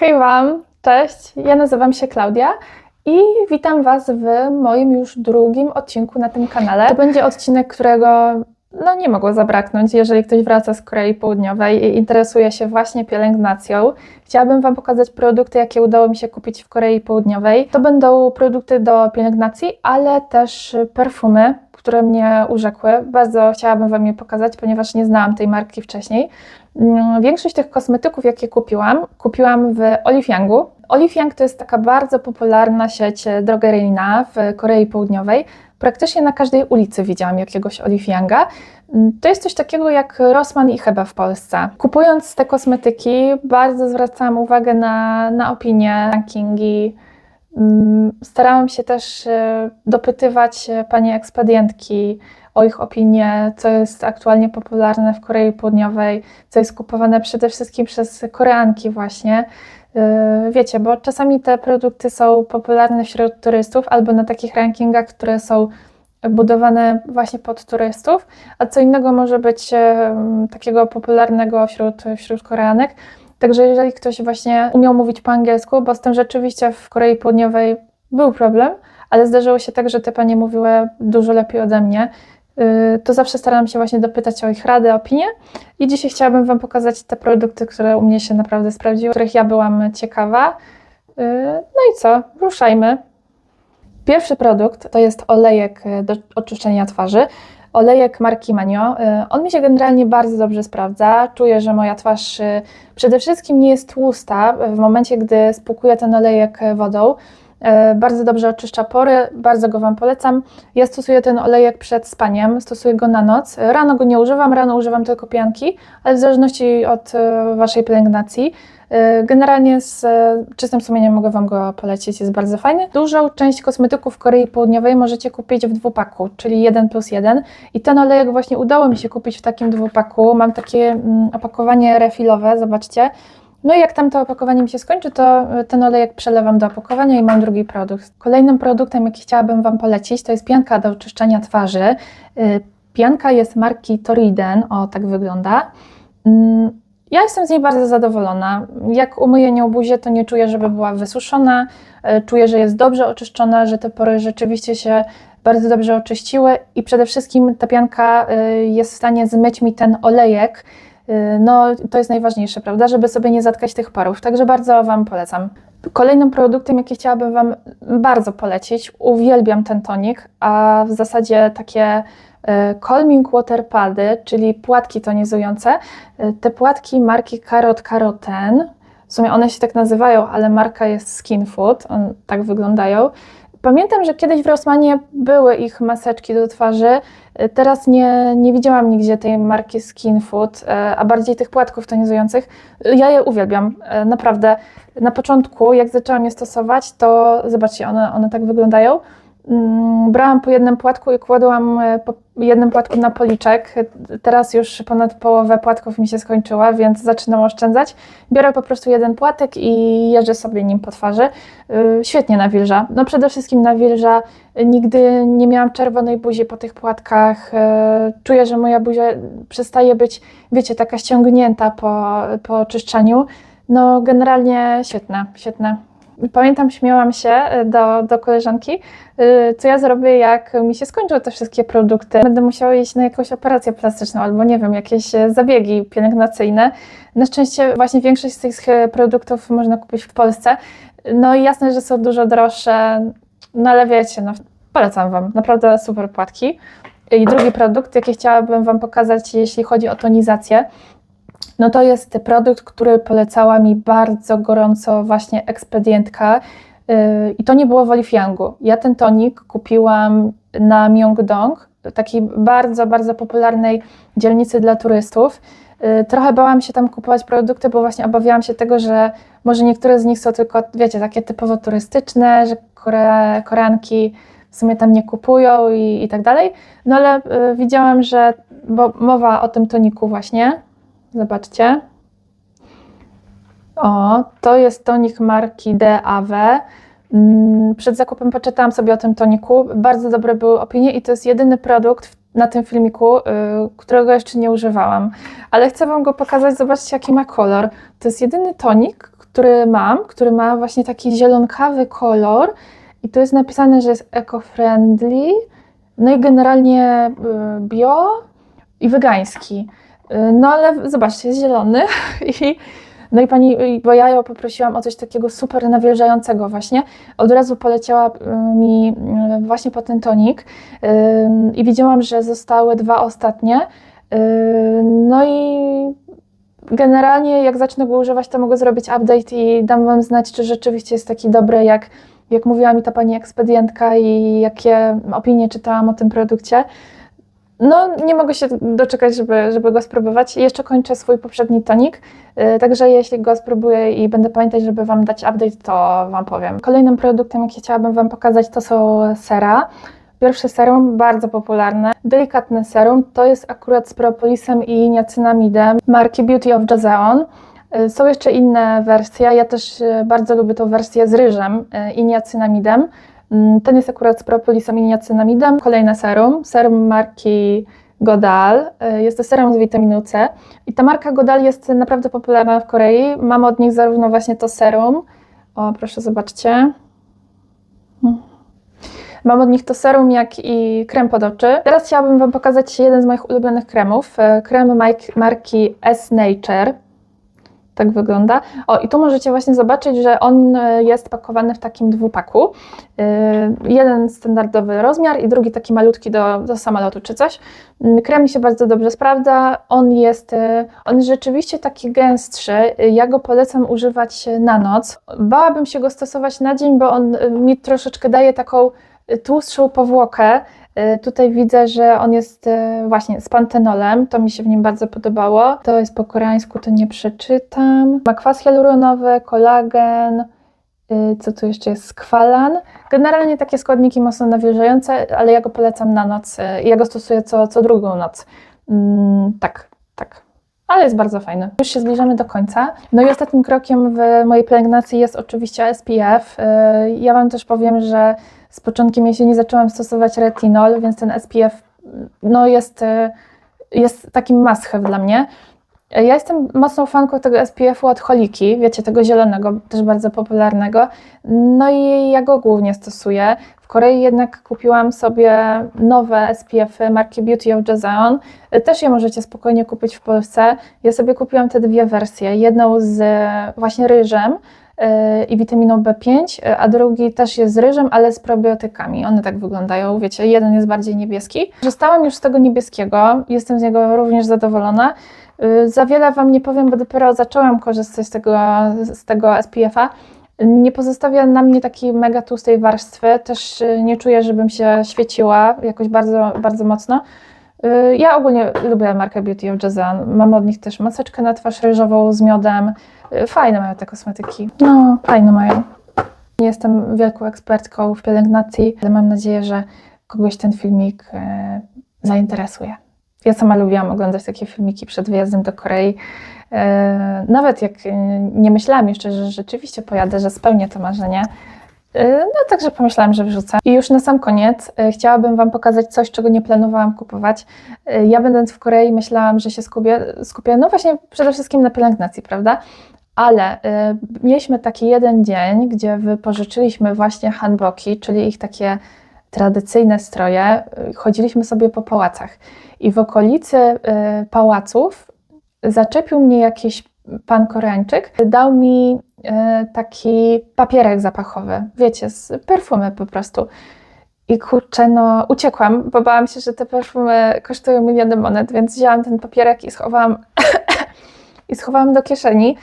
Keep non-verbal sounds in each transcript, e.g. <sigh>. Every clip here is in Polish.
Hej Wam, cześć, ja nazywam się Klaudia i witam Was w moim już drugim odcinku na tym kanale. To będzie odcinek, którego no, nie mogło zabraknąć, jeżeli ktoś wraca z Korei Południowej i interesuje się właśnie pielęgnacją. Chciałabym Wam pokazać produkty, jakie udało mi się kupić w Korei Południowej. To będą produkty do pielęgnacji, ale też perfumy, które mnie urzekły. Bardzo chciałabym Wam je pokazać, ponieważ nie znałam tej marki wcześniej. Mm, Większość tych kosmetyków, jakie kupiłam, kupiłam w Olive Youngu. Olive Young to jest taka bardzo popularna sieć drogeryjna w Korei Południowej. Praktycznie na każdej ulicy widziałam jakiegoś Olive Younga. Mm, To jest coś takiego jak Rossmann i Heba w Polsce. Kupując te kosmetyki, bardzo zwracałam uwagę na, na opinie, rankingi. Mm, Starałam się też e, dopytywać e, pani ekspedientki o ich opinię, co jest aktualnie popularne w Korei Południowej, co jest kupowane przede wszystkim przez Koreanki właśnie. Yy, Wiecie, bo czasami te produkty są popularne wśród turystów albo na takich rankingach, które są budowane właśnie pod turystów, a co innego może być em, takiego popularnego wśród, wśród Koreanek. Także jeżeli ktoś właśnie umiał mówić po angielsku, bo z tym rzeczywiście w Korei Południowej był problem, ale zdarzyło się tak, że te panie mówiły dużo lepiej ode mnie, to zawsze staram się właśnie dopytać o ich radę, opinie. I dzisiaj chciałabym Wam pokazać te produkty, które u mnie się naprawdę sprawdziły, których ja byłam ciekawa. Yy, No i co? Ruszajmy. Pierwszy produkt to jest olejek e, do oczyszczenia twarzy. Olejek marki Manio. On mi się generalnie bardzo dobrze sprawdza. Czuję, że moja twarz przede wszystkim nie jest tłusta w momencie, gdy spłukuję ten olejek wodą. E, Bardzo dobrze oczyszcza pory, bardzo go Wam polecam. Ja stosuję ten olejek przed spaniem, stosuję go na noc. Rano go nie używam, rano używam tylko pianki, ale w zależności od e, Waszej pielęgnacji. E, Generalnie z czystym sumieniem mogę Wam go polecić, jest bardzo fajny. Dużą część kosmetyków w Korei Południowej możecie kupić w dwupaku, czyli 1 plus 1. I ten olejek właśnie udało mi się kupić w takim dwupaku. Mam takie mm, opakowanie refilowe, zobaczcie. No i jak tam to opakowanie mi się skończy, to e, ten olejek przelewam do opakowania i mam drugi produkt. Kolejnym produktem, jaki chciałabym Wam polecić, to jest pianka do oczyszczania twarzy. E, Pianka jest marki Toriden, o tak wygląda. Mm, ja jestem z niej bardzo zadowolona. Jak umyję nią buzię, to nie czuję, żeby była wysuszona. E, Czuję, że jest dobrze oczyszczona, że te pory rzeczywiście się bardzo dobrze oczyściły i przede wszystkim ta pianka jest w stanie zmyć mi ten olejek. E, No, to jest najważniejsze, prawda, żeby sobie nie zatkać tych porów. Także bardzo Wam polecam. Kolejnym produktem, jaki chciałabym Wam bardzo polecić, uwielbiam ten tonik, a w zasadzie takie e, Calming Water Pady, czyli płatki tonizujące. E, Te płatki marki Carrot Caroten, w sumie one się tak nazywają, ale marka jest Skin Food, on, tak wyglądają. Pamiętam, że kiedyś w Rossmanie były ich maseczki do twarzy, teraz nie, nie widziałam nigdzie tej marki Skin Food, e, a bardziej tych płatków tonizujących. Ja je uwielbiam, e, naprawdę. Na początku, jak zaczęłam je stosować, to zobaczcie, one, one tak wyglądają. Mm, Brałam po jednym płatku i kładłam e, po jednym płatku na policzek. Teraz już ponad połowę płatków mi się skończyła, więc zaczynam oszczędzać. Biorę po prostu jeden płatek i jeżdżę sobie nim po twarzy. Y, Świetnie nawilża. No przede wszystkim nawilża. Nigdy nie miałam czerwonej buzi po tych płatkach. Y, Czuję, że moja buzia przestaje być, wiecie, taka ściągnięta po, po oczyszczaniu. No generalnie świetne, świetne. Pamiętam, śmiałam się e, do, do koleżanki, y, co ja zrobię, jak mi się skończą te wszystkie produkty. Będę musiała iść na jakąś operację plastyczną albo nie wiem, jakieś e, zabiegi pielęgnacyjne. Na szczęście właśnie większość z tych e, produktów można kupić w Polsce. No i jasne, że są dużo droższe, no ale wiecie, no, polecam Wam, naprawdę super płatki. I drugi produkt, jaki chciałabym Wam pokazać, jeśli chodzi o tonizację, no to jest produkt, który polecała mi bardzo gorąco właśnie ekspedientka yy, i to nie było w Olive Youngu. Ja ten tonik kupiłam na Myeongdong, takiej bardzo, bardzo popularnej dzielnicy dla turystów. Yy, Trochę bałam się tam kupować produkty, bo właśnie obawiałam się tego, że może niektóre z nich są tylko, wiecie, takie typowo turystyczne, że Kore, Koreanki w sumie tam nie kupują i, i tak dalej. No ale y, widziałam, że, bo mowa o tym toniku właśnie, Zobaczcie. O, to jest tonik marki DAW. Mm, Przed zakupem poczytałam sobie o tym toniku. Bardzo dobre były opinie i to jest jedyny produkt na tym filmiku, y, którego jeszcze nie używałam, ale chcę Wam go pokazać. Zobaczcie, jaki ma kolor. To jest jedyny tonik, który mam, który ma właśnie taki zielonkawy kolor i tu jest napisane, że jest eco-friendly, no i generalnie y, bio i wegański. Y, No ale zobaczcie, jest zielony <laughs> i no i pani, bo ja ją poprosiłam o coś takiego super nawilżającego właśnie. Od razu poleciała y, mi y, właśnie po ten tonik i widziałam, że zostały dwa ostatnie. No i generalnie jak zacznę go używać, to mogę zrobić update i dam Wam znać, czy rzeczywiście jest taki dobry, jak, jak mówiła mi ta pani ekspedientka i jakie opinie czytałam o tym produkcie. No, nie mogę się doczekać, żeby, żeby go spróbować. Jeszcze kończę swój poprzedni tonik, yy, także jeśli go spróbuję i będę pamiętać, żeby Wam dać update, to Wam powiem. Kolejnym produktem, jaki chciałabym Wam pokazać, to są sera. Pierwsze serum, bardzo popularne, delikatne serum, to jest akurat z propolisem i niacinamidem marki Beauty of Jazeon. Y, Są jeszcze inne wersje, ja też y, bardzo lubię tą wersję z ryżem y, i niacinamidem. Mm, Ten jest akurat z niacinamidem. Kolejne serum, serum marki Godal. Y, Jest to serum z witaminą C. I ta marka Godal jest naprawdę popularna w Korei. Mamy od nich zarówno właśnie to serum. O, proszę zobaczcie. Mm. Mam od nich to serum, jak i krem pod oczy. Teraz chciałabym Wam pokazać jeden z moich ulubionych kremów. E, Krem marki S Nature. Tak wygląda. O, i tu możecie właśnie zobaczyć, że on e, jest pakowany w takim dwupaku. E, Jeden standardowy rozmiar i drugi taki malutki do, do samolotu czy coś. Mm, Krem się bardzo dobrze sprawdza. On jest, e, on jest rzeczywiście taki gęstszy. Ja go polecam używać na noc. Bałabym się go stosować na dzień, bo on mi troszeczkę daje taką tłustszą powłokę. E, Tutaj widzę, że on jest e, właśnie z pantenolem, to mi się w nim bardzo podobało. To jest po koreańsku, to nie przeczytam. Ma kwas hialuronowy, kolagen, y, co tu jeszcze jest, skwalan. Generalnie takie składniki mocno nawilżające, ale ja go polecam na noc. Ja go stosuję co, co drugą noc. Mm, tak, tak. Ale jest bardzo fajny. Już się zbliżamy do końca. No i ostatnim krokiem w mojej pielęgnacji jest oczywiście SPF. Ja Wam też powiem, że z początkiem jesieni zaczęłam stosować retinol, więc ten SPF no jest, y, jest takim must dla mnie. Ja jestem mocną fanką tego SPF-u od Holiki, wiecie, tego zielonego, też bardzo popularnego. No i ja go głównie stosuję. W Korei jednak kupiłam sobie nowe SPF-y marki Beauty of Jazeon. Też je możecie spokojnie kupić w Polsce. Ja sobie kupiłam te dwie wersje. Jedną z właśnie ryżem i witaminą B5, yy, a drugi też jest z ryżem, ale z probiotykami. One tak wyglądają, wiecie, jeden jest bardziej niebieski. Korzystałam już z tego niebieskiego, jestem z niego również zadowolona. Y, Za wiele Wam nie powiem, bo dopiero zaczęłam korzystać z tego, z tego SPF-a. Nie pozostawia na mnie takiej mega tłustej warstwy, też nie czuję, żebym się świeciła jakoś bardzo, bardzo mocno. Ja ogólnie lubię markę Beauty of Jazeon. Mam od nich też maseczkę na twarz ryżową z miodem. Y, Fajne mają te kosmetyki. No, fajne mają. Nie jestem wielką ekspertką w pielęgnacji, ale mam nadzieję, że kogoś ten filmik e, zainteresuje. Ja sama lubiłam oglądać takie filmiki przed wyjazdem do Korei. E, Nawet jak nie myślałam jeszcze, że rzeczywiście pojadę, że spełnię to marzenie. No także pomyślałam, że wrzucę. I już na sam koniec chciałabym Wam pokazać coś, czego nie planowałam kupować. Ja będąc w Korei myślałam, że się skupię, skupię no właśnie przede wszystkim na pielęgnacji, prawda? Ale y, mieliśmy taki jeden dzień, gdzie wypożyczyliśmy właśnie hanboki, czyli ich takie tradycyjne stroje. Y, Chodziliśmy sobie po pałacach i w okolicy y, pałaców zaczepił mnie jakiś pan Koreańczyk, dał mi y, taki papierek zapachowy, wiecie, z perfumy po prostu. I kurczę, no uciekłam, bo bałam się, że te perfumy kosztują miliony monet, więc wzięłam ten papierek i schowałam, <coughs> i schowałam do kieszeni.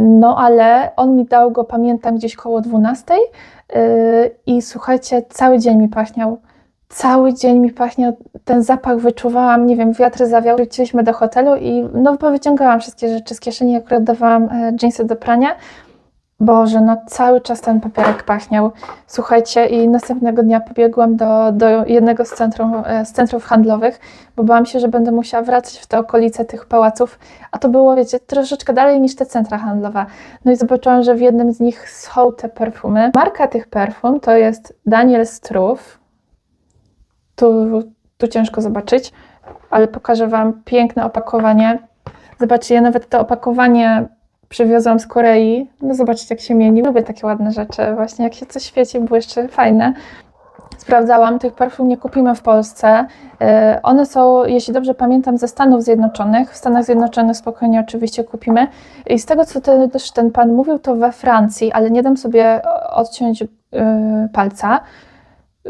No ale on mi dał go, pamiętam, gdzieś koło 12 yy, i słuchajcie, cały dzień mi pachniał. Cały dzień mi pachniał, ten zapach wyczuwałam, nie wiem, wiatr zawiał. Wróciliśmy do hotelu i no powyciągałam wszystkie rzeczy z kieszeni, akurat dawałam e, dżinsy do prania. Boże, no cały czas ten papierek pachniał. Słuchajcie, i następnego dnia pobiegłam do, do jednego z, centrum, e, z centrów handlowych, bo bałam się, że będę musiała wracać w te okolice tych pałaców, a to było, wiecie, troszeczkę dalej niż te centra handlowe. No i zobaczyłam, że w jednym z nich są te perfumy. Marka tych perfum to jest Daniel Struff. Tu tu ciężko zobaczyć, ale pokażę Wam piękne opakowanie. Zobaczcie, ja nawet to opakowanie przywiozłam z Korei. No jak się mieni. Lubię takie ładne rzeczy, właśnie jak się coś świeci, błyszczy, fajne. Sprawdzałam, tych perfum nie kupimy w Polsce. E, One są, jeśli dobrze pamiętam, ze Stanów Zjednoczonych. W Stanach Zjednoczonych spokojnie oczywiście kupimy. I z tego, co te, też ten pan mówił, to we Francji, ale nie dam sobie odciąć e, palca.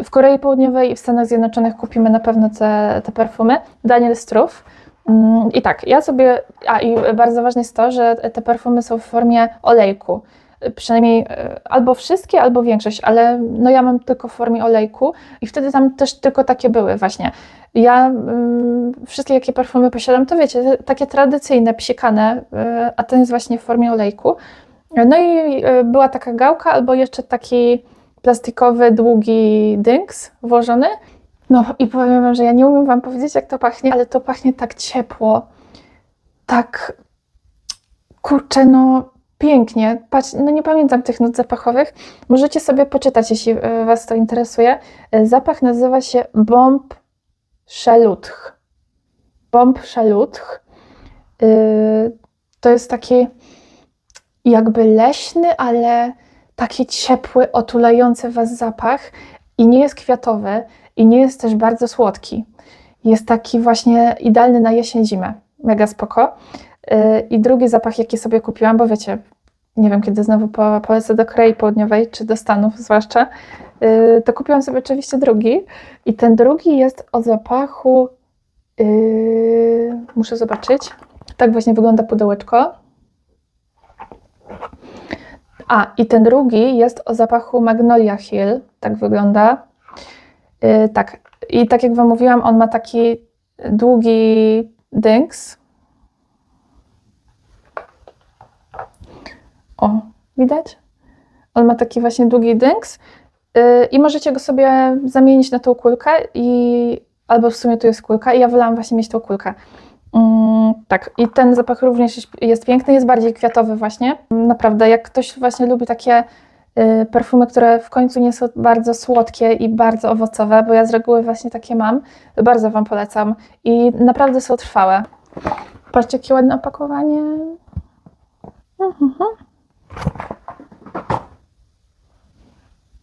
W Korei Południowej i w Stanach Zjednoczonych kupimy na pewno te, te perfumy. Daniel Struff. Mm, I tak, ja sobie, a i bardzo ważne jest to, że te perfumy są w formie olejku. Przynajmniej e, albo wszystkie, albo większość, ale no ja mam tylko w formie olejku i wtedy tam też tylko takie były właśnie. Ja mm, wszystkie jakie perfumy posiadam, to wiecie, takie tradycyjne, psikane, e, a ten jest właśnie w formie olejku. No i e, była taka gałka albo jeszcze taki plastikowy, długi dynks włożony. No i powiem Wam, że ja nie umiem Wam powiedzieć, jak to pachnie, ale to pachnie tak ciepło, tak kurczę, no pięknie. Patrz, no nie pamiętam tych nut zapachowych. Możecie sobie poczytać, jeśli e, Was to interesuje. E, Zapach nazywa się Bomb Szelutch. Bomb Szelutch. Yy, To jest taki jakby leśny, ale taki ciepły, otulający Was zapach i nie jest kwiatowy i nie jest też bardzo słodki. Jest taki właśnie idealny na jesień, zimę. Mega spoko. Yy, I drugi zapach, jaki sobie kupiłam, bo wiecie, nie wiem kiedy znowu po, polecę do Korei Południowej, czy do Stanów zwłaszcza, yy, to kupiłam sobie oczywiście drugi. I ten drugi jest o zapachu, yy, muszę zobaczyć, tak właśnie wygląda pudełeczko. A, i ten drugi jest o zapachu Magnolia Hill, tak wygląda. Yy, tak, i tak jak Wam mówiłam, on ma taki długi dynks. O, widać? On ma taki właśnie długi dynks yy, i możecie go sobie zamienić na tą kulkę i albo w sumie tu jest kulka i ja wolałam właśnie mieć tą kulkę. Mm, tak, i ten zapach również jest- piękny, jest bardziej kwiatowy właśnie. Naprawdę, jak ktoś właśnie lubi takie y, perfumy, które w końcu nie są bardzo słodkie i bardzo owocowe, bo ja z reguły właśnie takie mam, bardzo Wam polecam i naprawdę są trwałe. Patrzcie, jakie ładne opakowanie. Mhm.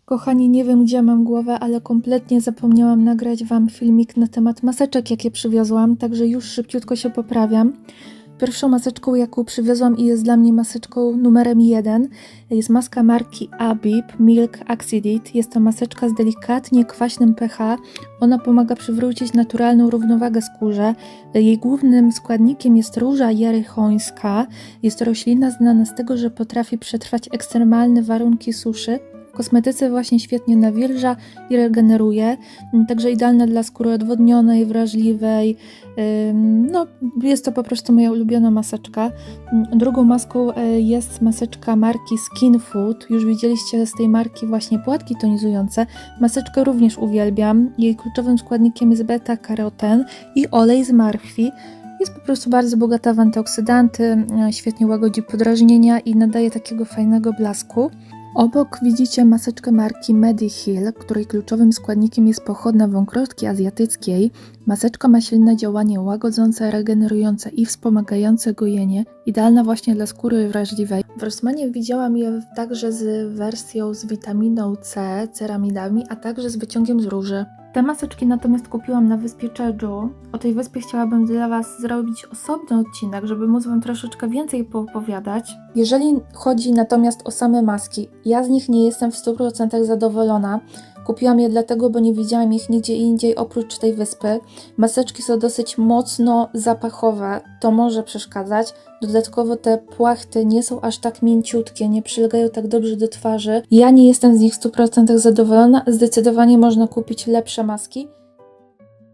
Kochani, nie wiem gdzie mam głowę, ale kompletnie zapomniałam nagrać Wam filmik na temat maseczek, jakie przywiozłam, także już szybciutko się poprawiam. Pierwszą maseczką, jaką przywiozłam i jest dla mnie maseczką numerem jeden, jest maska marki Abib Milk Accidit. Jest to maseczka z delikatnie kwaśnym pH. Ona pomaga przywrócić naturalną równowagę skórze. Jej głównym składnikiem jest róża jerychońska. Jest to roślina znana z tego, że potrafi przetrwać ekstremalne warunki suszy. Kosmetyce właśnie świetnie nawilża i regeneruje, m, także idealna dla skóry odwodnionej, wrażliwej. No, jest to po prostu moja ulubiona maseczka. M, Drugą maską e, jest maseczka marki Skin Food. Już widzieliście z tej marki właśnie płatki tonizujące. Maseczkę również uwielbiam. Jej kluczowym składnikiem jest beta-karoten i olej z marchwi. Jest po prostu bardzo bogata w antyoksydanty, e, świetnie łagodzi podrażnienia i nadaje takiego fajnego blasku. Obok widzicie maseczkę marki Mediheal, której kluczowym składnikiem jest pochodna wąkrotki azjatyckiej. Maseczka ma silne działanie łagodzące, regenerujące i wspomagające gojenie, idealna właśnie dla skóry wrażliwej. W Rossmanie widziałam je także z wersją z witaminą C, ceramidami, a także z wyciągiem z róży. Te maseczki natomiast kupiłam na wyspie Jeju. O tej wyspie chciałabym dla Was zrobić osobny odcinek, żeby móc Wam troszeczkę więcej poopowiadać. Jeżeli chodzi natomiast o same maski, ja z nich nie jestem w 100% zadowolona. Kupiłam je dlatego, bo nie widziałam ich nigdzie indziej oprócz tej wyspy. Maseczki są dosyć mocno zapachowe, to może przeszkadzać. Dodatkowo te płachty nie są aż tak mięciutkie, nie przylegają tak dobrze do twarzy. Ja nie jestem z nich w 100% zadowolona. Zdecydowanie można kupić lepsze maski.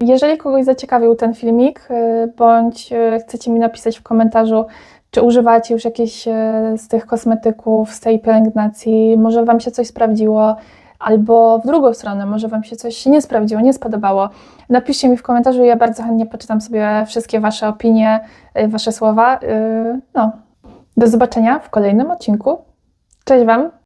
Jeżeli kogoś zaciekawił ten filmik, y, bądź y, chcecie mi napisać w komentarzu, czy używacie już jakichś y, z tych kosmetyków, z tej pielęgnacji, może Wam się coś sprawdziło, albo w drugą stronę, może Wam się coś nie sprawdziło, nie spodobało. Napiszcie mi w komentarzu, ja bardzo chętnie poczytam sobie wszystkie Wasze opinie, y, Wasze słowa. Y, No, do zobaczenia w kolejnym odcinku. Cześć Wam!